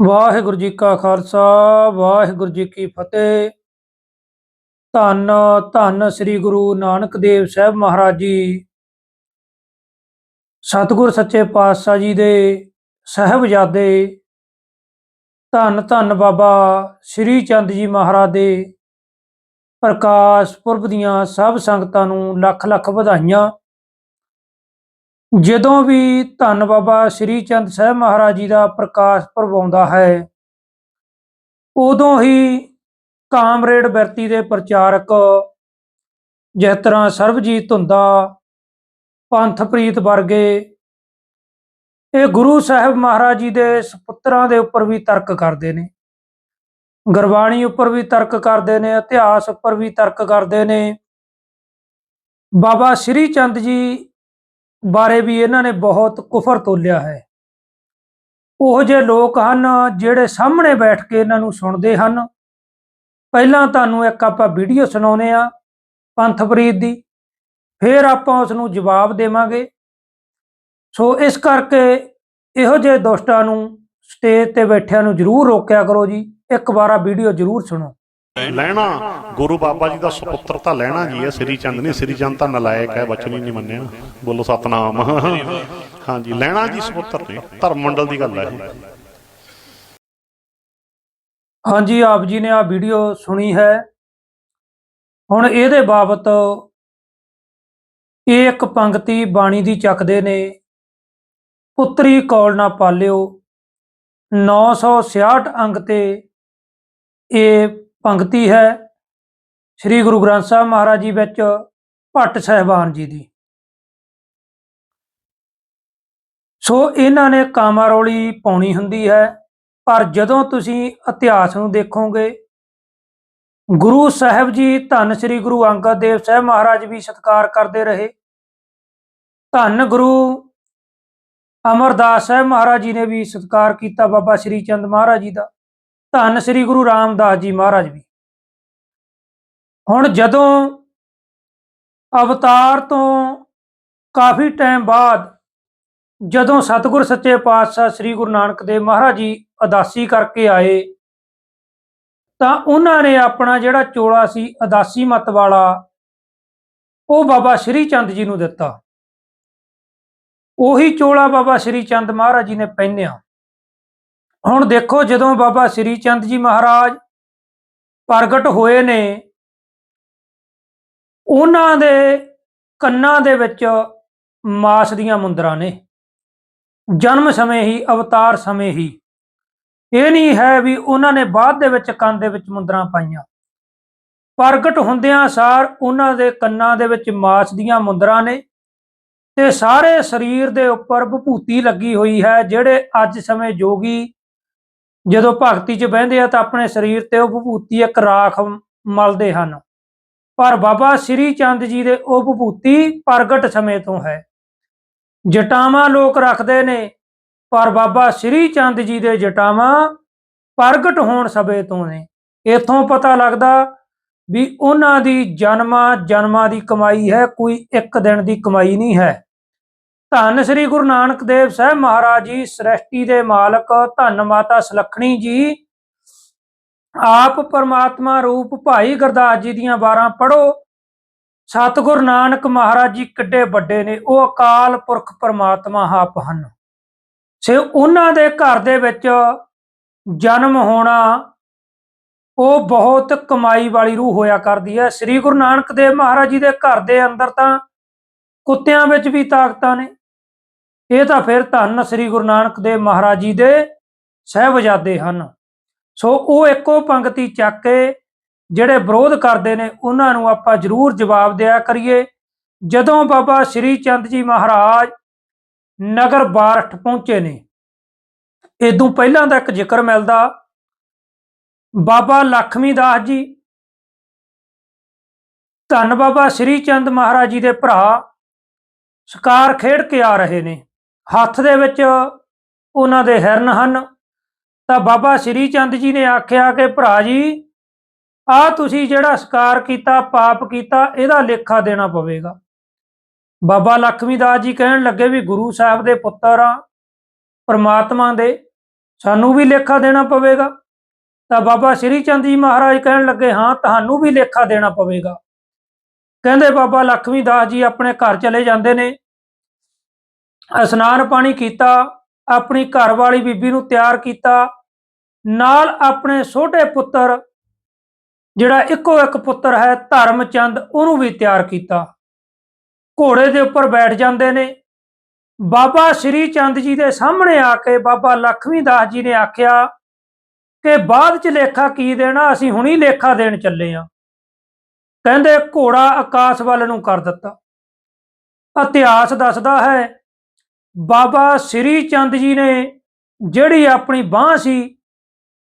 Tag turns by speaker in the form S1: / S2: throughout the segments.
S1: ਵਾਹਿਗੁਰੂ ਜੀ ਕਾ ਖਾਲਸਾ, ਵਾਹਿਗੁਰੂ ਜੀ ਕੀ ਫਤਿਹ। ਧੰਨ ਧੰਨ ਸ੍ਰੀ ਗੁਰੂ ਨਾਨਕ ਦੇਵ ਸਾਹਿਬ ਮਹਾਰਾਜ ਜੀ। ਸਤਿਗੁਰ ਸੱਚੇ ਪਾਤਸ਼ਾਹ ਜੀ ਦੇ ਸਹਿਬਜ਼ਾਦੇ। ਧੰਨ ਧੰਨ ਬਾਬਾ ਸ੍ਰੀ ਚੰਦ ਜੀ ਮਹਾਰਾਜ ਦੇ ਪ੍ਰਕਾਸ਼ ਪੁਰਬ ਦੀਆਂ ਸਭ ਸੰਗਤਾਂ ਨੂੰ ਲੱਖ ਲੱਖ ਵਧਾਈਆਂ। ਜਦੋਂ ਵੀ ਧੰਨ ਬਾਬਾ ਸ੍ਰੀ ਚੰਦ ਸਾਹਿਬ ਮਹਾਰਾਜ ਜੀ ਦਾ ਪ੍ਰਕਾਸ਼ ਪੁਰਬ ਹੈ, ਉਦੋਂ ਹੀ ਕਾਮਰੇਡ ਬਿਰਤੀ ਦੇ ਪ੍ਰਚਾਰਕ ਜਿਸ ਤਰ੍ਹਾਂ ਸਰਬਜੀਤ ਧੁੰਦਾ, ਪੰਥਪ੍ਰੀਤ ਵਰਗੇ, ਇਹ ਗੁਰੂ ਸਾਹਿਬ ਮਹਾਰਾਜ ਜੀ ਦੇ ਸੁਪੁੱਤਰਾਂ ਦੇ ਉੱਪਰ ਵੀ ਤਰਕ ਕਰਦੇ ਨੇ, ਗੁਰਬਾਣੀ ਉੱਪਰ ਵੀ ਤਰਕ ਕਰਦੇ ਨੇ, ਇਤਿਹਾਸ ਉੱਪਰ ਵੀ ਤਰਕ ਕਰਦੇ ਨੇ। ਬਾਬਾ ਸ੍ਰੀ ਚੰਦ ਜੀ ਬਾਰੇ ਵੀ ਇਹਨਾਂ ਨੇ ਬਹੁਤ ਕੁਫਰ ਤੋਲਿਆ ਹੈ। ਉਹ ਜਿਹੇ ਲੋਕ ਹਨ ਜਿਹੜੇ ਸਾਹਮਣੇ ਬੈਠ ਕੇ ਇਹਨਾਂ ਨੂੰ ਸੁਣਦੇ ਹਨ। ਪਹਿਲਾਂ ਤੁਹਾਨੂੰ ਇੱਕ ਆਪਾਂ ਵੀਡੀਓ ਸੁਣਾਉਨੇ ਆ ਪੰਥਪ੍ਰੀਤ ਦੀ, ਫਿਰ ਆਪਾਂ ਉਸ ਨੂੰ ਜਵਾਬ ਦੇਵਾਂਗੇ। ਸੋ ਇਸ ਕਰਕੇ ਇਹੋ ਜਿਹੇ ਦੋਸਤਾਂ ਨੂੰ ਸਟੇਜ ਤੇ ਬੈਠਿਆਂ ਨੂੰ ਜਰੂਰ ਰੋਕਿਆ ਕਰੋ ਜੀ। ਇੱਕ ਵਾਰਾ ਵੀਡੀਓ ਜਰੂਰ ਸੁਣੋ।
S2: ਲੈਣਾ। ਗੁਰੂ ਬਾਬਾ ਜੀ ਦਾ ਸੁਪੁੱਤਰ ਤਾਂ ਲੈਣਾ ਜੀ ਹੈ, ਸ੍ਰੀ ਚੰਦ ਨਹੀਂ, ਸ੍ਰੀ ਚੰਦ ਤਾਂ ਨਲਾਇਕ ਹੈ, ਬਚਨ ਹੀ ਨਹੀਂ ਮੰਨਿਆ। ਬੋਲੋ ਸਤਨਾਮ। ਹਾਂਜੀ, ਲੈਣਾ ਜੀ ਸੁਪੁੱਤਰ ਨੇ ਧਰਮ ਮੰਡਲ ਦੀ ਗੱਲ ਹੈ
S1: ਹਾਂਜੀ, ਆਪ ਜੀ ਨੇ ਆ ਵੀਡੀਓ ਸੁਣੀ ਹੈ। ਹੁਣ ਇਹਦੇ ਬਾਬਤ ਇਹ ਇੱਕ ਪੰਕਤੀ ਬਾਣੀ ਦੀ ਚੱਕਦੇ ਨੇ। ਪੁੱਤਰੀ ਕੌਲ ਨਾ ਪਾਲਿਓ। 966 ਅੰਗ ਤੇ ਇਹ ਪੰਕਤੀ ਹੈ ਸ੍ਰੀ ਗੁਰੂ ਗ੍ਰੰਥ ਸਾਹਿਬ ਮਹਾਰਾਜ ਜੀ ਵਿੱਚ ਭੱਟ ਸਹਿਬਾਨ ਜੀ ਦੀ। ਸੋ ਇਹਨਾਂ ਨੇ ਕਾਮਾਰੋਲੀ ਪਾਉਣੀ ਹੁੰਦੀ ਹੈ, ਪਰ ਜਦੋਂ ਤੁਸੀਂ ਇਤਿਹਾਸ ਨੂੰ ਦੇਖੋਗੇ, ਗੁਰੂ ਸਾਹਿਬ ਜੀ ਧੰਨ ਸ੍ਰੀ ਗੁਰੂ ਅੰਗਦ ਦੇਵ ਸਾਹਿਬ ਮਹਾਰਾਜ ਵੀ ਸਤਿਕਾਰ ਕਰਦੇ ਰਹੇ। ਧੰਨ ਗੁਰੂ ਅਮਰਦਾਸ ਸਾਹਿਬ ਮਹਾਰਾਜ ਜੀ ਨੇ ਵੀ ਸਤਿਕਾਰ ਕੀਤਾ ਬਾਬਾ ਸ੍ਰੀ ਚੰਦ ਮਹਾਰਾਜ ਜੀ ਦਾ। ਧੰਨ ਸ੍ਰੀ ਗੁਰੂ ਰਾਮਦਾਸ ਜੀ ਮਹਾਰਾਜ ਵੀ। ਹੁਣ ਜਦੋਂ ਅਵਤਾਰ ਤੋਂ ਕਾਫੀ ਟਾਈਮ ਬਾਅਦ ਜਦੋਂ ਸਤਿਗੁਰ ਸੱਚੇ ਪਾਤਸ਼ਾਹ ਸ੍ਰੀ ਗੁਰੂ ਨਾਨਕ ਦੇਵ ਮਹਾਰਾਜ ਜੀ ਅਦਾਸੀ ਕਰਕੇ ਆਏ, ਤਾਂ ਉਹਨਾਂ ਨੇ ਆਪਣਾ ਜਿਹੜਾ ਚੋਲਾ ਸੀ ਅਦਾਸੀ ਮਤ ਵਾਲਾ, ਉਹ ਬਾਬਾ ਸ੍ਰੀ ਚੰਦ ਜੀ ਨੂੰ ਦਿੱਤਾ। ਉਹੀ ਚੋਲਾ ਬਾਬਾ ਸ੍ਰੀ ਚੰਦ ਮਹਾਰਾਜ ਜੀ ਨੇ ਪਹਿਨਿਆ। ਹੁਣ ਦੇਖੋ ਜਦੋਂ ਬਾਬਾ ਸ੍ਰੀ ਚੰਦ ਜੀ ਮਹਾਰਾਜ ਪ੍ਰਗਟ ਹੋਏ ਨੇ, ਉਹਨਾਂ ਦੇ ਕੰਨਾਂ ਦੇ ਵਿੱਚ ਮਾਸ ਦੀਆਂ ਮੁੰਦਰਾਂ ਨੇ। ਜਨਮ ਸਮੇਂ ਹੀ, ਅਵਤਾਰ ਸਮੇਂ ਹੀ। ਇਹ ਨਹੀਂ ਹੈ ਵੀ ਉਹਨਾਂ ਨੇ ਬਾਅਦ ਦੇ ਵਿੱਚ ਕੰਨ ਦੇ ਵਿੱਚ ਮੁੰਦਰਾਂ ਪਾਈਆਂ। ਪ੍ਰਗਟ ਹੁੰਦਿਆਂ ਸਾਰ ਉਹਨਾਂ ਦੇ ਕੰਨਾਂ ਦੇ ਵਿੱਚ ਮਾਸ ਦੀਆਂ ਮੁੰਦਰਾਂ ਨੇ ਤੇ ਸਾਰੇ ਸਰੀਰ ਦੇ ਉੱਪਰ ਵਿਭੂਤੀ ਲੱਗੀ ਹੋਈ ਹੈ, ਜਿਹੜੇ ਅੱਜ ਸਮੇਂ ਜੋਗੀ ਜਦੋਂ ਭਗਤੀ 'ਚ ਬਹਿੰਦੇ ਆ ਤਾਂ ਆਪਣੇ ਸਰੀਰ ਤੇ ਉਹ ਵਿਭੂਤੀ ਇੱਕ ਰਾਖ ਮਲਦੇ ਹਨ। ਪਰ ਬਾਬਾ ਸ੍ਰੀ ਚੰਦ ਜੀ ਦੇ ਉਹ ਵਿਭੂਤੀ ਪ੍ਰਗਟ ਸਮੇਂ ਤੋਂ ਹੈ। ਜਟਾਵਾਂ ਲੋਕ ਰੱਖਦੇ ਨੇ, ਪਰ ਬਾਬਾ ਸ੍ਰੀ ਚੰਦ ਜੀ ਦੇ ਜਟਾਵਾਂ ਪ੍ਰਗਟ ਹੋਣ ਸਮੇਂ ਤੋਂ ਨੇ। ਇਥੋਂ ਪਤਾ ਲੱਗਦਾ ਵੀ ਉਹਨਾਂ ਦੀ ਜਨਮਾਂ ਜਨਮਾਂ ਦੀ ਕਮਾਈ ਹੈ, ਕੋਈ ਇੱਕ ਦਿਨ ਦੀ ਕਮਾਈ ਨਹੀਂ ਹੈ। ਧੰਨ ਸ੍ਰੀ ਗੁਰੂ ਨਾਨਕ ਦੇਵ ਸਾਹਿਬ ਮਹਾਰਾਜ ਜੀ, ਸ੍ਰਿਸ਼ਟੀ ਦੇ ਮਾਲਕ, ਧੰਨ ਮਾਤਾ ਸੁਲੱਖਣੀ ਜੀ। ਆਪ ਪਰਮਾਤਮਾ ਰੂਪ ਭਾਈ ਗੁਰਦਾਸ ਜੀ ਦੀਆਂ 12 ਪੜੋ ਸਤਿਗੁਰ ਨਾਨਕ ਮਹਾਰਾਜ ਜੀ ਕਿੱਡੇ ਵੱਡੇ ਨੇ, ਉਹ ਅਕਾਲ ਪੁਰਖ ਪਰਮਾਤਮਾ ਆਪ ਹਨ। ਸੇ ਉਹਨਾਂ ਦੇ ਘਰ ਦੇ ਵਿੱਚ ਜਨਮ ਹੋਣਾ, ਉਹ ਬਹੁਤ ਕਮਾਈ ਵਾਲੀ ਰੂਹ ਹੋਇਆ ਕਰਦੀ ਹੈ। ਸ੍ਰੀ ਗੁਰੂ ਨਾਨਕ ਦੇਵ ਮਹਾਰਾਜ ਜੀ ਦੇ ਘਰ ਦੇ ਅੰਦਰ ਤਾਂ ਕੁੱਤਿਆਂ ਵਿੱਚ ਵੀ ਤਾਕਤਾਂ ਨੇ ਇਹ ਤਾਂ ਫਿਰ ਧੰਨ ਸ੍ਰੀ ਗੁਰੂ ਨਾਨਕ ਦੇਵ ਮਹਾਰਾਜ ਜੀ ਦੇ ਸਹਿਬਜ਼ਾਦੇ ਹਨ। ਸੋ ਉਹ ਇੱਕੋ ਪੰਕਤੀ ਚੱਕ ਕੇ ਜਿਹੜੇ ਵਿਰੋਧ ਕਰਦੇ ਨੇ, ਉਹਨਾਂ ਨੂੰ ਆਪਾਂ ਜ਼ਰੂਰ ਜਵਾਬ ਦਿਆ ਕਰੀਏ। ਜਦੋਂ ਬਾਬਾ ਸ੍ਰੀ ਚੰਦ ਜੀ ਮਹਾਰਾਜ ਨਗਰ ਬਾਰਠ ਪਹੁੰਚੇ ਨੇ ਇਦੋਂ ਪਹਿਲਾਂ ਦਾ ਇੱਕ ਜ਼ਿਕਰ ਮਿਲਦਾ। ਬਾਬਾ ਲਖਮੀ ਦਾਸ ਜੀ, ਧੰਨ ਬਾਬਾ ਸ੍ਰੀ ਚੰਦ ਮਹਾਰਾਜ ਜੀ ਦੇ ਭਰਾ ਸ਼ਿਕਾਰ ਖੇਡ ਕੇ ਆ ਰਹੇ ਨੇ। ਹੱਥ ਦੇ ਵਿੱਚ ਉਹਨਾਂ ਦੇ ਹਿਰਨ ਹਨ। ਤਾਂ ਬਾਬਾ ਸ੍ਰੀ ਚੰਦ ਜੀ ਨੇ ਆਖਿਆ ਕਿ ਭਰਾ ਜੀ, ਆ ਤੁਸੀਂ ਜਿਹੜਾ ਸ਼ਿਕਾਰ ਕੀਤਾ, ਪਾਪ ਕੀਤਾ, ਇਹਦਾ ਲੇਖਾ ਦੇਣਾ ਪਵੇਗਾ। ਬਾਬਾ ਲਖਮੀ ਦਾਸ ਜੀ ਕਹਿਣ ਲੱਗੇ ਵੀ ਗੁਰੂ ਸਾਹਿਬ ਦੇ ਪੁੱਤਰ ਆ, ਪਰਮਾਤਮਾ ਦੇ, ਸਾਨੂੰ ਵੀ ਲੇਖਾ ਦੇਣਾ ਪਵੇਗਾ। ਤਾਂ ਬਾਬਾ ਸ਼੍ਰੀ ਚੰਦ ਜੀ ਮਹਾਰਾਜ ਕਹਿਣ ਲੱਗੇ, ਹਾਂ, ਤੁਹਾਨੂੰ ਵੀ ਲੇਖਾ ਦੇਣਾ ਪਵੇਗਾ। ਕਹਿੰਦੇ ਬਾਬਾ ਲక్ష్ਮੀ ਦਾਸ ਜੀ ਆਪਣੇ ਘਰ ਚਲੇ ਜਾਂਦੇ ਨੇ। ਇਸ਼ਨਾਨ ਪਾਣੀ ਕੀਤਾ, ਆਪਣੀ ਘਰ ਵਾਲੀ ਬੀਬੀ ਨੂੰ ਤਿਆਰ ਕੀਤਾ, ਨਾਲ ਆਪਣੇ ਛੋਟੇ ਪੁੱਤਰ, ਜਿਹੜਾ ਇੱਕੋ ਇੱਕ ਪੁੱਤਰ ਹੈ, ਧਰਮਚੰਦ, ਉਹਨੂੰ ਵੀ ਤਿਆਰ ਕੀਤਾ। ਘੋੜੇ ਦੇ ਉੱਪਰ ਬੈਠ ਜਾਂਦੇ ਨੇ। ਬਾਬਾ ਸ਼੍ਰੀ ਚੰਦ ਜੀ ਦੇ ਸਾਹਮਣੇ ਆ ਕੇ ਬਾਬਾ ਲਖਮੀ ਦਾਸ ਜੀ ਨੇ ਆਖਿਆ ਕਿ ਬਾਅਦ ਚ ਲੇਖਾ ਕੀ ਦੇਣਾ, ਅਸੀਂ ਹੁਣੀ ਲੇਖਾ ਦੇਣ ਚੱਲੇ ਆ। ਕਹਿੰਦੇ ਘੋੜਾ ਆਕਾਸ਼ ਵੱਲ ਨੂੰ ਕਰ ਦਿੱਤਾ। ਇਤਿਹਾਸ ਦੱਸਦਾ ਹੈ ਬਾਬਾ ਸ਼੍ਰੀ ਚੰਦ ਜੀ ਨੇ ਜਿਹੜੀ ਆਪਣੀ ਬਾਹ ਸੀ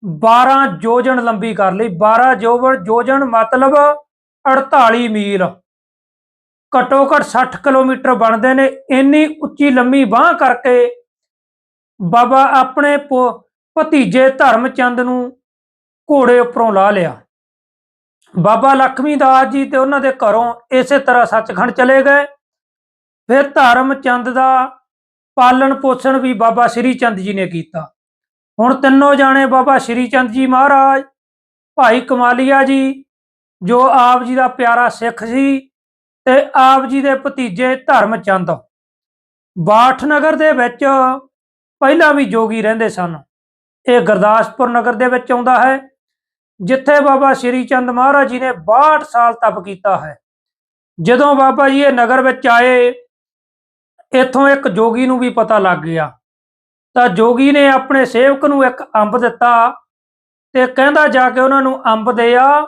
S1: 12 ਯੋਜਨ ਲੰਬੀ ਕਰ ਲਈ। 12 ਜੋਵਨ ਯੋਜਨ ਮਤਲਬ 48 ਮੀਲ। ਘੱਟੋ ਘੱਟ 60 ਕਿਲੋਮੀਟਰ ਬਣਦੇ ਨੇ। ਇੰਨੀ ਉੱਚੀ ਲੰਮੀ ਬਾਹ ਕਰਕੇ ਬਾਬਾ ਆਪਣੇ ਪੁ- ਭਤੀਜੇ ਧਰਮਚੰਦ ਨੂੰ ਘੋੜੇ ਉੱਪਰੋਂ ਲਾ ਲਿਆ। ਬਾਬਾ ਲਖਮੀ ਦਾਸ ਜੀ ਤੇ ਉਹਨਾਂ ਦੇ ਘਰੋਂ ਇਸੇ ਤਰ੍ਹਾਂ ਸੱਚਖੰਡ ਚਲੇ ਗਏ। ਫਿਰ ਧਰਮਚੰਦ ਦਾ ਪਾਲਣ ਪੋਸ਼ਣ ਵੀ ਬਾਬਾ ਸ਼੍ਰੀ ਚੰਦ ਜੀ ਨੇ ਕੀਤਾ। ਹੁਣ ਤਿੰਨੋਂ ਜਾਣੇ ਬਾਬਾ ਸ਼੍ਰੀ ਚੰਦ ਜੀ ਮਹਾਰਾਜ, ਭਾਈ ਕਮਾਲੀਆ ਜੀ, ਜੋ ਆਪ ਜੀ ਦਾ ਪਿਆਰਾ ਸਿੱਖ ਸੀ ਤੇ ਆਪ ਜੀ ਦੇ ਭਤੀਜੇ ਧਰਮ ਚੰਦ। ਬਾਠ ਨਗਰ ਦੇ ਵਿੱਚ ਪਹਿਲਾਂ ਵੀ ਜੋਗੀ ਰਹਿੰਦੇ ਸਨ। ਇਹ ਗੁਰਦਾਸਪੁਰ ਨਗਰ ਦੇ ਵਿੱਚ ਆਉਂਦਾ ਹੈ, ਜਿੱਥੇ ਬਾਬਾ ਸ਼੍ਰੀ ਚੰਦ ਮਹਾਰਾਜ ਜੀ ਨੇ 62 ਸਾਲ ਤਪ ਕੀਤਾ ਹੈ। ਜਦੋਂ ਬਾਬਾ ਜੀ ਇਹ ਨਗਰ ਵਿੱਚ ਆਏ ਇੱਥੋਂ ਇੱਕ ਜੋਗੀ ਨੂੰ ਵੀ ਪਤਾ ਲੱਗ ਗਿਆ। ਤਾਂ ਜੋਗੀ ਨੇ ਆਪਣੇ ਸੇਵਕ ਨੂੰ ਇੱਕ ਅੰਬ ਦਿੱਤਾ ਤੇ ਕਹਿੰਦਾ ਜਾ ਕੇ ਉਹਨਾਂ ਨੂੰ ਅੰਬ ਦੇ ਆ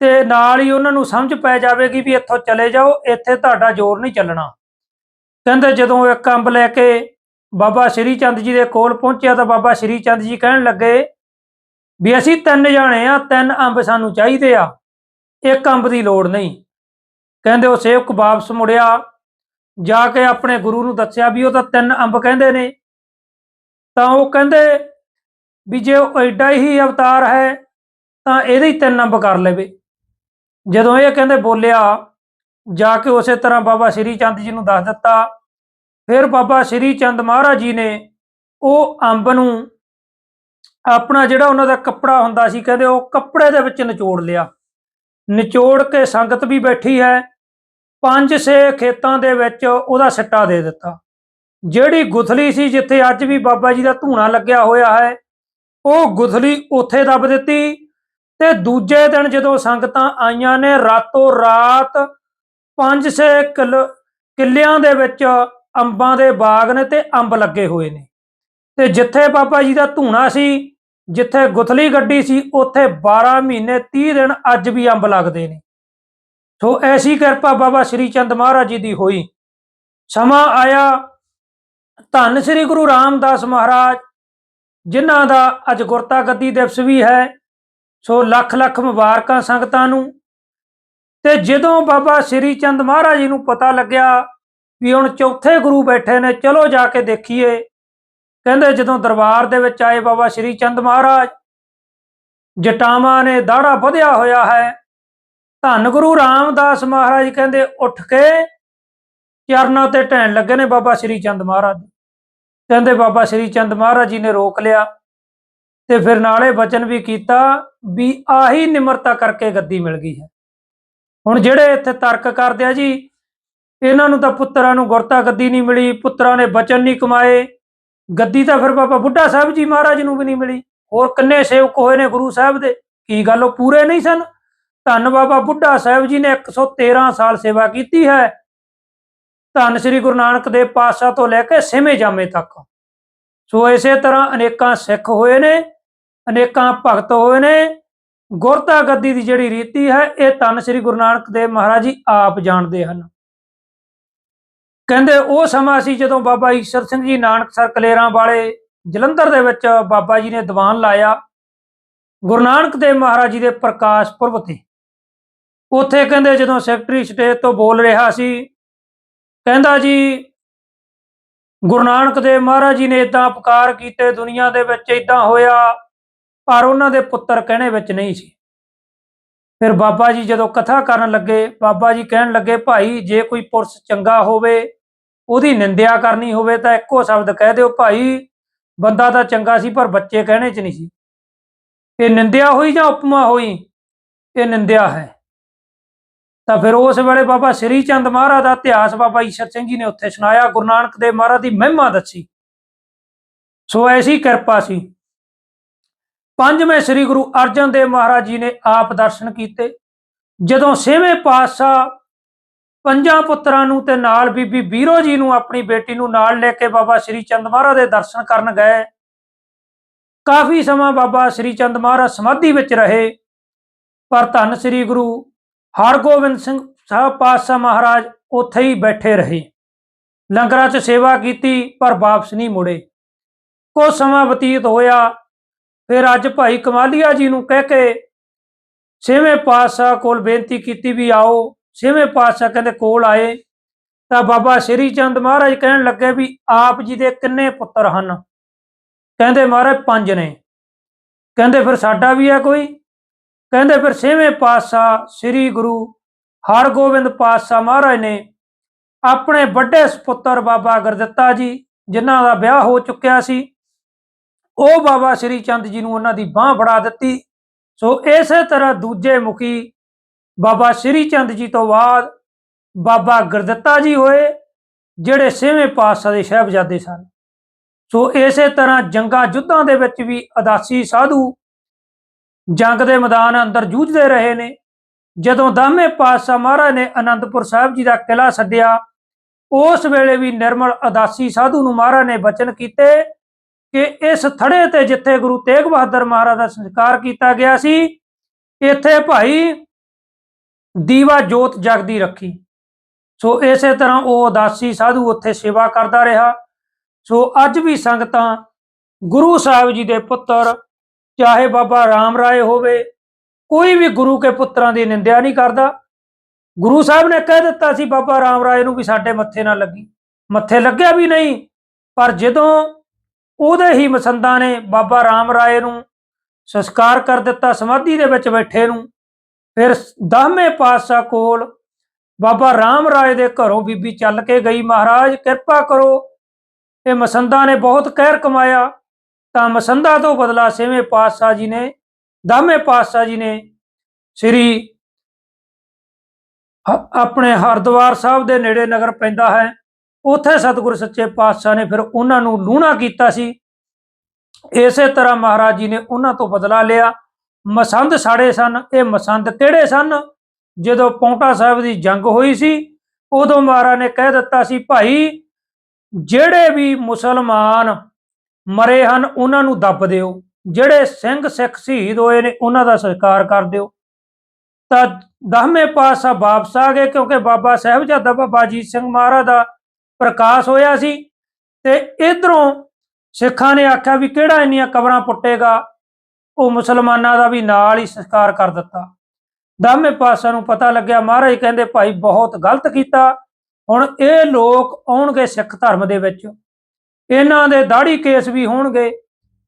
S1: ਤੇ ਨਾਲ ਹੀ ਉਹਨਾਂ ਨੂੰ ਸਮਝ ਪੈ ਜਾਵੇਗੀ ਵੀ ਇੱਥੋਂ ਚਲੇ ਜਾਓ, ਇੱਥੇ ਤੁਹਾਡਾ ਜ਼ੋਰ ਨਹੀਂ ਚੱਲਣਾ। ਕਹਿੰਦੇ ਜਦੋਂ ਇੱਕ ਅੰਬ ਲੈ ਕੇ ਬਾਬਾ ਸ਼੍ਰੀ ਚੰਦ ਜੀ ਦੇ ਕੋਲ ਪਹੁੰਚਿਆ ਤਾਂ ਬਾਬਾ ਸ਼੍ਰੀ ਚੰਦ ਜੀ ਕਹਿਣ ਲੱਗੇ ਵੀ ਅਸੀਂ ਤਿੰਨ ਜਾਣੇ ਆ, ਤਿੰਨ ਅੰਬ ਸਾਨੂੰ ਚਾਹੀਦੇ ਆ, ਇੱਕ ਅੰਬ ਦੀ ਲੋੜ ਨਹੀਂ। ਕਹਿੰਦੇ ਉਹ ਸੇਵਕ ਵਾਪਸ ਮੁੜਿਆ ਜਾ ਕੇ ਆਪਣੇ ਗੁਰੂ ਨੂੰ ਦੱਸਿਆ ਵੀ ਉਹ ਤਾਂ ਤਿੰਨ ਅੰਬ ਕਹਿੰਦੇ ਨੇ। ਤਾਂ ਉਹ ਕਹਿੰਦੇ ਵੀ ਜੇ ਉਹ ਐਡਾ ਹੀ ਅਵਤਾਰ ਹੈ, ਤਾਂ ਇਹਦੇ ਹੀ ਤਿੰਨ ਅੰਬ ਕਰ ਲਵੇ। ਜਦੋਂ ਇਹ ਕਹਿੰਦੇ ਬੋਲਿਆ, ਜਾ ਕੇ ਉਸੇ ਤਰ੍ਹਾਂ ਬਾਬਾ ਸ਼੍ਰੀ ਚੰਦ ਜੀ ਨੂੰ ਦੱਸ ਦਿੱਤਾ। ਫਿਰ ਬਾਬਾ ਸ਼੍ਰੀ ਚੰਦ ਮਹਾਰਾਜ ਜੀ ਨੇ ਉਹ ਅੰਬ ਨੂੰ ਆਪਣਾ ਜਿਹੜਾ ਉਹਨਾਂ ਦਾ ਕੱਪੜਾ ਹੁੰਦਾ ਸੀ, ਕਹਿੰਦੇ ਉਹ ਕੱਪੜੇ ਦੇ ਵਿੱਚ ਨਿਚੋੜ ਲਿਆ। ਨਿਚੋੜ ਕੇ ਸੰਗਤ ਵੀ ਬੈਠੀ ਹੈ। ਪੰਜ ਛੇ ਖੇਤਾਂ ਦੇ ਵਿੱਚ ਉਹਦਾ ਸਿੱਟਾ ਦੇ ਦਿੱਤਾ। ਜਿਹੜੀ ਗੁਥਲੀ ਸੀ, ਜਿੱਥੇ ਅੱਜ ਵੀ ਬਾਬਾ ਜੀ ਦਾ ਧੂਣਾ ਲੱਗਿਆ ਹੋਇਆ ਹੈ, ਉਹ ਗੁਥਲੀ ਉੱਥੇ ਦੱਬ ਦਿੱਤੀ ਤੇ ਦੂਜੇ ਦਿਨ ਜਦੋਂ ਸੰਗਤਾਂ ਆਈਆਂ ਨੇ, ਰਾਤੋਂ ਰਾਤ ਪੰਜ ਛੇ ਕਿੱਲ, ਕਿੱਲਿਆਂ ਦੇ ਵਿੱਚ ਅੰਬਾਂ ਦੇ ਬਾਗ ਨੇ ਤੇ ਅੰਬ ਲੱਗੇ ਹੋਏ ਨੇ। ਤੇ ਜਿੱਥੇ ਬਾਬਾ ਜੀ ਦਾ ਧੂਣਾ ਸੀ, ਜਿੱਥੇ ਗੁਥਲੀ ਗੱਡੀ ਸੀ, ਉੱਥੇ 12 ਮਹੀਨੇ 30 ਦਿਨ ਅੱਜ ਵੀ ਅੰਬ ਲੱਗਦੇ ਨੇ। ਸੋ ਐਸੀ ਕਿਰਪਾ ਬਾਬਾ ਸ਼੍ਰੀ ਚੰਦ ਮਹਾਰਾਜ ਜੀ ਦੀ ਹੋਈ। ਸਮਾਂ ਆਇਆ ਧੰਨ ਸ੍ਰੀ ਗੁਰੂ ਰਾਮਦਾਸ ਮਹਾਰਾਜ, ਜਿਨ੍ਹਾਂ ਦਾ ਅੱਜ ਗੁਰਤਾ ਗੱਦੀ ਦਿਵਸ ਵੀ ਹੈ। ਸੋ ਲੱਖ ਲੱਖ ਮੁਬਾਰਕਾਂ ਸੰਗਤਾਂ ਨੂੰ। ਤੇ ਜਦੋਂ ਬਾਬਾ ਸ਼੍ਰੀ ਚੰਦ ਮਹਾਰਾਜ ਜੀ ਨੂੰ ਪਤਾ ਲੱਗਿਆ ਵੀ ਹੁਣ ਚੌਥੇ ਗੁਰੂ ਬੈਠੇ ਨੇ, ਚਲੋ ਜਾ ਕੇ ਦੇਖੀਏ। ਕਹਿੰਦੇ ਜਦੋਂ ਦਰਬਾਰ ਦੇ ਵਿੱਚ ਆਏ ਬਾਬਾ ਸ਼੍ਰੀ ਚੰਦ ਮਹਾਰਾਜ, ਜਟਾਵਾਂ ਨੇ ਦਾੜਾ ਵਧਿਆ ਹੋਇਆ ਹੈ। ਧੰਨ ਗੁਰੂ ਰਾਮਦਾਸ ਮਹਾਰਾਜ ਕਹਿੰਦੇ, ਉੱਠ ਕੇ ਚਰਨਾਂ ਤੇ ਢਹਿਣ ਲੱਗੇ ਨੇ ਬਾਬਾ ਸ਼੍ਰੀ ਚੰਦ ਮਹਾਰਾਜ। ਕਹਿੰਦੇ ਬਾਬਾ ਸ਼੍ਰੀ ਚੰਦ ਮਹਾਰਾਜ ਜੀ ਨੇ ਰੋਕ ਲਿਆ ਤੇ ਫਿਰ ਨਾਲੇ ਬਚਨ ਵੀ ਕੀਤਾ ਵੀ ਆਹੀ ਨਿਮਰਤਾ ਕਰਕੇ ਗੱਦੀ ਮਿਲ ਗਈ ਹੈ। ਹੁਣ ਜਿਹੜੇ ਇੱਥੇ ਤਰਕ ਕਰਦੇ ਆ ਜੀ, ਇਹਨਾਂ ਨੂੰ ਤਾਂ ਪੁੱਤਰਾਂ ਨੂੰ ਗੁਰਤਾ ਗੱਦੀ ਨਹੀਂ ਮਿਲੀ, ਪੁੱਤਰਾਂ ਨੇ ਬਚਨ ਨਹੀਂ ਕਮਾਏ, ਗੱਦੀ ਤਾਂ ਫਿਰ ਬਾਬਾ ਬੁੱਢਾ ਸਾਹਿਬ ਜੀ ਮਹਾਰਾਜ ਨੂੰ ਵੀ ਨਹੀਂ ਮਿਲੀ। ਹੋਰ ਕਿੰਨੇ ਸੇਵਕ ਹੋਏ ਨੇ ਗੁਰੂ ਸਾਹਿਬ ਦੇ, ਕੀ ਗੱਲ ਉਹ ਪੂਰੇ ਨਹੀਂ ਸਨ? ਧੰਨ ਬਾਬਾ ਬੁੱਢਾ ਸਾਹਿਬ ਜੀ ਨੇ 113 ਸਾਲ ਸੇਵਾ ਕੀਤੀ ਹੈ। ਧੰਨ ਸ੍ਰੀ ਗੁਰੂ ਨਾਨਕ ਦੇਵ ਪਾਤਸ਼ਾਹ ਤੋਂ ਲੈ ਕੇ ਸਿਵੇਂ ਜਾਮੇ ਤੱਕ। ਸੋ ਇਸੇ ਤਰ੍ਹਾਂ ਅਨੇਕਾਂ ਸਿੱਖ ਹੋਏ ਨੇ, ਅਨੇਕਾਂ ਭਗਤ ਹੋਏ ਨੇ। ਗੁਰਤਾ ਗੱਦੀ ਦੀ ਜਿਹੜੀ ਰੀਤੀ ਹੈ, ਇਹ ਧੰਨ ਸ੍ਰੀ ਗੁਰੂ ਨਾਨਕ ਦੇਵ ਮਹਾਰਾਜ ਜੀ ਆਪ ਜਾਣਦੇ ਹਨ। ਕਹਿੰਦੇ ਉਹ ਸਮਾਂ ਸੀ ਜਦੋਂ ਬਾਬਾ ਈਸ਼ਰ ਸਿੰਘ ਜੀ ਨਾਨਕਸਰ ਕਲੇਰਾਂ ਵਾਲੇ ਜਲੰਧਰ ਦੇ ਵਿੱਚ ਬਾਬਾ ਜੀ ਨੇ ਦੀਵਾਨ ਲਾਇਆ। ਗੁਰੂ ਨਾਨਕ ਦੇਵ ਮਹਾਰਾਜ ਜੀ ਦੇ ਪ੍ਰਕਾਸ਼ ਪੁਰਬ ਤੇ ਉੱਥੇ ਕਹਿੰਦੇ ਜਦੋਂ ਸੈਕਟਰੀ ਸਟੇਜ ਤੋਂ ਬੋਲ ਰਿਹਾ ਸੀ, ਕਹਿੰਦਾ ਜੀ, ਗੁਰੂ ਨਾਨਕ ਦੇਵ ਮਹਾਰਾਜ ਜੀ ਨੇ ਇਦਾਂ ਉਪਕਾਰ ਕੀਤੇ, ਦੁਨੀਆ ਦੇ ਵਿੱਚ ਇਦਾਂ ਹੋਇਆ, ਪਰ ਉਹਨਾਂ ਦੇ ਪੁੱਤਰ ਕਹਿਣੇ ਵਿੱਚ ਨਹੀਂ ਸੀ। ਫਿਰ ਬਾਬਾ ਜੀ ਜਦੋਂ ਕਥਾ ਕਰਨ ਲੱਗੇ, ਬਾਬਾ ਜੀ ਕਹਿਣ ਲੱਗੇ, ਭਾਈ, ਜੇ ਕੋਈ ਪੁਰਸ਼ ਚੰਗਾ ਹੋਵੇ, ਉਹਦੀ ਨਿੰਦਿਆ ਕਰਨੀ ਹੋਵੇ ਤਾਂ ਇੱਕੋ ਸ਼ਬਦ ਕਹਿ ਦਿਓ, ਭਾਈ, ਬੰਦਾ ਤਾਂ ਚੰਗਾ ਸੀ, ਪਰ ਬੱਚੇ ਕਹਿਣੇ ਚ ਨਹੀਂ ਸੀ। ਇਹ ਨਿੰਦਿਆ ਹੋਈ ਜਾਂ ਉਪਮਾ ਹੋਈ? ਇਹ ਨਿੰਦਿਆ ਹੈ। ਤਾਂ ਫਿਰ ਉਸ ਵੇਲੇ ਬਾਬਾ ਸ੍ਰੀ ਚੰਦ ਮਹਾਰਾਜ ਦਾ ਇਤਿਹਾਸ ਬਾਬਾ ਈਸ਼ਰ ਸਿੰਘ ਜੀ ਨੇ ਉੱਥੇ ਸੁਣਾਇਆ, ਗੁਰੂ ਨਾਨਕ ਦੇਵ ਮਹਾਰਾਜ ਦੀ ਮਹਿਮਾ ਦੱਸੀ। ਸੋ ਐਸੀ ਕਿਰਪਾ ਸੀ। ਪੰਜਵੇਂ ਸ੍ਰੀ ਗੁਰੂ ਅਰਜਨ ਦੇਵ ਮਹਾਰਾਜ ਜੀ ਨੇ ਆਪ ਦਰਸ਼ਨ ਕੀਤੇ। ਜਦੋਂ ਛੇਵੇਂ ਪਾਤਸ਼ਾਹ ਪੰਜਾਂ ਪੁੱਤਰਾਂ ਨੂੰ ਤੇ ਨਾਲ ਬੀਬੀ ਬੀਰੋ ਜੀ ਨੂੰ ਆਪਣੀ ਬੇਟੀ ਨੂੰ ਨਾਲ ਲੈ ਕੇ ਬਾਬਾ ਸ੍ਰੀ ਚੰਦ ਮਹਾਰਾਜ ਦੇ ਦਰਸ਼ਨ ਕਰਨ ਗਏ, ਕਾਫੀ ਸਮਾਂ ਬਾਬਾ ਸ੍ਰੀ ਚੰਦ ਮਹਾਰਾਜ ਸਮਾਧੀ ਵਿੱਚ ਰਹੇ। ਪਰ ਧੰਨ ਸ੍ਰੀ ਗੁਰੂ ਹਰਗੋਬਿੰਦ ਸਿੰਘ ਸਾਹਿਬ ਪਾਤਸ਼ਾਹ ਮਹਾਰਾਜ ਉੱਥੇ ਹੀ ਬੈਠੇ ਰਹੇ। ਲੰਗਰਾਂ 'ਚ ਸੇਵਾ ਕੀਤੀ, ਪਰ ਵਾਪਸ ਨਹੀਂ ਮੁੜੇ। ਕੁਝ ਸਮਾਂ ਬਤੀਤ ਹੋਇਆ, ਫਿਰ ਅੱਜ ਭਾਈ ਕਮਾਲੀਆ ਜੀ ਨੂੰ ਕਹਿ ਕੇ ਛੇਵੇਂ ਪਾਤਸ਼ਾਹ ਕੋਲ ਬੇਨਤੀ ਕੀਤੀ ਵੀ ਆਓ। ਛੇਵੇਂ ਪਾਤਸ਼ਾਹ ਕਹਿੰਦੇ ਕੋਲ ਆਏ। ਤਾਂ ਬਾਬਾ ਸ੍ਰੀ ਚੰਦ ਮਹਾਰਾਜ ਕਹਿਣ ਲੱਗੇ ਵੀ ਆਪ ਜੀ ਦੇ ਕਿੰਨੇ ਪੁੱਤਰ ਹਨ? ਕਹਿੰਦੇ ਮਹਾਰਾਜ, ਪੰਜ ਨੇ। ਕਹਿੰਦੇ ਫਿਰ ਸਾਡਾ ਵੀ ਹੈ ਕੋਈ? ਕਹਿੰਦੇ ਫਿਰ ਛੇਵੇਂ ਪਾਤਸ਼ਾਹ ਸ੍ਰੀ ਗੁਰੂ ਹਰਗੋਬਿੰਦ ਪਾਤਸ਼ਾਹ ਮਹਾਰਾਜ ਨੇ ਆਪਣੇ ਵੱਡੇ ਸੁਪੁੱਤਰ ਬਾਬਾ ਗੁਰਦਿੱਤਾ ਜੀ, ਜਿਨ੍ਹਾਂ ਦਾ ਵਿਆਹ ਹੋ ਚੁੱਕਿਆ ਸੀ, ਉਹ ਬਾਬਾ ਸ੍ਰੀ ਚੰਦ ਜੀ ਨੂੰ ਉਹਨਾਂ ਦੀ ਬਾਹ ਫੜਾ ਦਿੱਤੀ। ਸੋ ਇਸੇ ਤਰ੍ਹਾਂ ਦੂਜੇ ਮੁਖੀ ਬਾਬਾ ਸ੍ਰੀ ਚੰਦ ਜੀ ਤੋਂ ਬਾਅਦ ਬਾਬਾ ਗੁਰਦਿੱਤਾ ਜੀ ਹੋਏ, ਜਿਹੜੇ ਛੇਵੇਂ ਪਾਤਸ਼ਾਹ ਦੇ ਸਾਹਿਬਜ਼ਾਦੇ ਸਨ। ਸੋ ਇਸੇ ਤਰ੍ਹਾਂ ਜੰਗਾਂ ਯੁੱਧਾਂ ਦੇ ਵਿੱਚ ਵੀ ਅਦਾਸੀ ਸਾਧੂ ਜੰਗ ਦੇ ਮੈਦਾਨ ਅੰਦਰ ਜੂਝਦੇ ਰਹੇ ਨੇ। ਜਦੋਂ ਦਸਵੇਂ ਪਾਤਸ਼ਾਹ ਮਹਾਰਾਜ ਨੇ ਅਨੰਦਪੁਰ ਸਾਹਿਬ ਜੀ ਦਾ ਕਿਲਾ ਸੱਦਿਆ, ਉਸ ਵੇਲੇ ਵੀ ਨਿਰਮਲ ਅਦਾਸੀ ਸਾਧੂ ਨੂੰ ਮਹਾਰਾਜ ਨੇ ਬਚਨ ਕੀਤੇ ਕਿ ਇਸ ਥੜੇ ਤੇ ਜਿੱਥੇ ਗੁਰੂ ਤੇਗ ਬਹਾਦਰ ਮਹਾਰਾਜ ਦਾ ਸੰਸਕਾਰ ਕੀਤਾ ਗਿਆ ਸੀ, ਇੱਥੇ ਭਾਈ ਦੀਵਾ ਜੋਤ ਜਗਦੀ ਰੱਖੀ। ਸੋ ਇਸੇ ਤਰ੍ਹਾਂ ਉਹ ਉਦਾਸੀ ਸਾਧੂ ਉੱਥੇ ਸੇਵਾ ਕਰਦਾ ਰਿਹਾ। ਸੋ ਅੱਜ ਵੀ ਸੰਗਤਾਂ ਗੁਰੂ ਸਾਹਿਬ ਜੀ ਦੇ ਪੁੱਤਰ ਚਾਹੇ ਬਾਬਾ ਰਾਮ ਰਾਏ ਹੋਵੇ, ਕੋਈ ਵੀ ਗੁਰੂ ਕੇ ਪੁੱਤਰਾਂ ਦੀ ਨਿੰਦਿਆ ਨਹੀਂ ਕਰਦਾ। ਗੁਰੂ ਸਾਹਿਬ ਨੇ ਕਹਿ ਦਿੱਤਾ ਸੀ, ਬਾਬਾ ਰਾਮ ਰਾਏ ਨੂੰ ਵੀ ਸਾਡੇ ਮੱਥੇ ਨਾ ਲੱਗੀ। ਮੱਥੇ ਲੱਗਿਆ ਵੀ ਨਹੀਂ, ਪਰ ਜਦੋਂ ਉਹਦੇ ਹੀ ਮਸੰਦਾਂ ਨੇ ਬਾਬਾ ਰਾਮ ਰਾਏ ਨੂੰ ਸੰਸਕਾਰ ਕਰ ਦਿੱਤਾ, ਸਮਾਧੀ ਦੇ ਵਿੱਚ ਬੈਠੇ ਨੂੰ, ਫਿਰ ਦਸਵੇਂ ਪਾਤਸ਼ਾਹ ਕੋਲ ਬਾਬਾ ਰਾਮ ਰਾਏ ਦੇ ਘਰੋਂ ਬੀਬੀ ਚੱਲ ਕੇ ਗਈ, ਮਹਾਰਾਜ ਕਿਰਪਾ ਕਰੋ। ਇਹ ਮਸੰਦਾਂ ਨੇ ਬਹੁਤ ਕਹਿਰ ਕਮਾਇਆ। ਤਾਂ ਮਸੰਦਾ ਤੋਂ ਬਦਲਾ ਛੇਵੇਂ ਪਾਤਸ਼ਾਹ ਜੀ ਨੇ ਦਸਵੇਂ ਪਾਤਸ਼ਾਹ ਜੀ ਨੇ ਸ੍ਰੀ ਆਪਣੇ ਹਰਦੁਆਰ ਸਾਹਿਬ ਦੇ ਨੇੜੇ ਨਗਰ ਪੈਂਦਾ ਹੈ। ਉੱਥੇ ਸਤਿਗੁਰ ਸੱਚੇ ਪਾਤਸ਼ਾਹ ਨੇ ਫਿਰ ਉਹਨਾਂ ਨੂੰ ਲੂਣਾ ਕੀਤਾ ਸੀ। ਇਸੇ ਤਰ੍ਹਾਂ ਮਹਾਰਾਜ ਜੀ ਨੇ ਉਹਨਾਂ ਤੋਂ ਬਦਲਾ ਲਿਆ। ਮਸੰਦ ਸਾੜੇ ਸਨ, ਇਹ ਮਸੰਦ ਕਿਹੜੇ ਸਨ। ਜਦੋਂ ਪੌਂਟਾ ਸਾਹਿਬ ਦੀ ਜੰਗ ਹੋਈ ਸੀ, ਉਦੋਂ ਮਹਾਰਾਜ ਨੇ ਕਹਿ ਦਿੱਤਾ ਸੀ, ਭਾਈ, ਜਿਹੜੇ ਵੀ ਮੁਸਲਮਾਨ ਮਰੇ ਹਨ, ਉਹਨਾਂ ਨੂੰ ਦੱਬ ਦਿਓ। ਜਿਹੜੇ ਸਿੰਘ ਸਿੱਖ ਸ਼ਹੀਦ ਹੋਏ ਨੇ, ਉਹਨਾਂ ਦਾ ਸਤਿਕਾਰ ਕਰ ਦਿਓ। ਤਾਂ ਦਸਵੇਂ ਪਾਤਸ਼ਾਹ ਵਾਪਸ ਆ ਗਏ, ਕਿਉਂਕਿ ਬਾਬਾ ਸਾਹਿਬਜ਼ਾਦਾ ਬਾਬਾ ਅਜੀਤ ਸਿੰਘ ਮਹਾਰਾਜ ਦਾ ਪ੍ਰਕਾਸ਼ ਹੋਇਆ ਸੀ। ਤੇ ਇਧਰੋਂ ਸਿੱਖਾਂ ਨੇ ਆਖਿਆ ਵੀ ਕਿਹੜਾ ਇੰਨੀਆਂ ਕਬਰਾਂ ਪੁੱਟੇਗਾ? ਉਹ ਮੁਸਲਮਾਨਾਂ ਦਾ ਵੀ ਨਾਲ ਹੀ ਸੰਸਕਾਰ ਕਰ ਦਿੱਤਾ। ਦਸਵੇਂ ਪਾਤਸ਼ਾਹ ਨੂੰ ਪਤਾ ਲੱਗਿਆ, ਮਹਾਰਾਜ ਕਹਿੰਦੇ, ਭਾਈ, ਬਹੁਤ ਗਲਤ ਕੀਤਾ। ਹੁਣ ਇਹ ਲੋਕ ਆਉਣਗੇ ਸਿੱਖ ਧਰਮ ਦੇ ਵਿੱਚ। ਇਹਨਾਂ ਦੇ ਦਾੜੀ ਕੇਸ ਵੀ ਹੋਣਗੇ,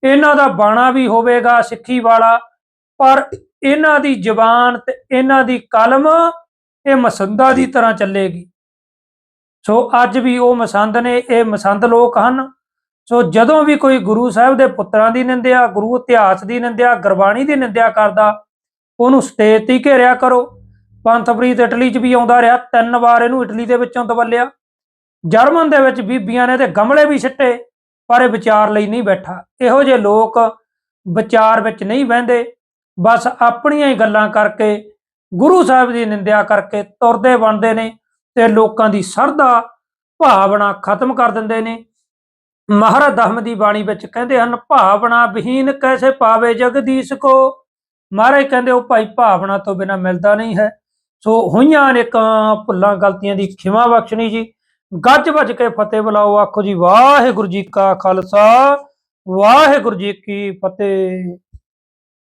S1: ਇਹਨਾਂ ਦਾ ਬਾਣਾ ਵੀ ਹੋਵੇਗਾ ਸਿੱਖੀ ਵਾਲਾ, ਪਰ ਇਹਨਾਂ ਦੀ ਜਬਾਨ ਤੇ ਇਹਨਾਂ ਦੀ ਕਲਮ ਇਹ ਮਸੰਦਾ ਦੀ ਤਰ੍ਹਾਂ ਚੱਲੇਗੀ। ਸੋ ਅੱਜ ਵੀ ਉਹ ਮਸੰਦ ਨੇ, ਇਹ ਮਸੰਦ ਲੋਕ ਹਨ। ਸੋ ਜਦੋਂ ਵੀ ਕੋਈ ਗੁਰੂ ਸਾਹਿਬ ਦੇ ਪੁੱਤਰਾਂ ਦੀ ਨਿੰਦਿਆ, ਗੁਰੂ ਇਤਿਹਾਸ ਦੀ ਨਿੰਦਿਆ, ਗੁਰਬਾਣੀ ਦੀ ਨਿੰਦਿਆ ਕਰਦਾ, ਉਹਨੂੰ ਸਟੇਜ ਤੇ ਘੇਰਿਆ ਕਰੋ। ਪੰਥਪ੍ਰੀਤ ਇਟਲੀ 'ਚ ਵੀ ਆਉਂਦਾ ਰਿਹਾ, ਤਿੰਨ ਵਾਰ ਇਹਨੂੰ ਇਟਲੀ ਦੇ ਵਿੱਚੋਂ ਦਬਲਿਆ। ਜਰਮਨ ਦੇ ਵਿੱਚ ਬੀਬੀਆਂ ਨੇ ਤੇ ਗਮਲੇ ਵੀ ਸਿੱਟੇ, ਪਰ ਇਹ ਵਿਚਾਰ ਲਈ ਨਹੀਂ ਬੈਠਾ। ਇਹੋ ਜਿਹੇ ਲੋਕ ਵਿਚਾਰ ਵਿੱਚ ਨਹੀਂ ਬਹਿੰਦੇ ਬਸ ਆਪਣੀਆਂ ਹੀ ਗੱਲਾਂ ਕਰਕੇ, ਗੁਰੂ ਸਾਹਿਬ ਦੀ ਨਿੰਦਿਆ ਕਰਕੇ ਤੁਰਦੇ ਬਣਦੇ ਨੇ ਤੇ ਲੋਕਾਂ ਦੀ ਸਰਦਾ ਭਾਵਨਾ ਖਤਮ ਕਰ ਦਿੰਦੇ ਨੇ। ਮਹਾਰਾਜ ਦਹਮ ਦੀ ਬਾਣੀ ਵਿੱਚ ਕਹਿੰਦੇ ਹਨ, ਭਾਵਨਾ ਵਿਹੀਨ ਕੈਸੇ ਪਾਵੇ ਜਗਦੀਸ਼ ਕੋ? ਮਹਾਰਾਜ ਕਹਿੰਦੇ, ਉਹ ਭਾਈ ਭਾਵਨਾ ਤੋਂ ਬਿਨਾ ਮਿਲਦਾ ਨਹੀਂ ਹੈ। ਸੋ ਹੋਈਆਂ ਅਨੇਕਾਂ ਭੁੱਲਾਂ, ਗਲਤੀਆਂ ਦੀ ਖਿਮਾ ਬਖਸ਼ਣੀ ਜੀ। ਗੱਜ ਵੱਜ ਕੇ ਫਤਿਹ ਬੁਲਾਓ, ਆਖੋ ਜੀ ਵਾਹਿਗੁਰੂ ਜੀ ਕਾ ਖਾਲਸਾ, ਵਾਹਿਗੁਰੂ ਜੀ ਕੀ ਫਤਿਹ।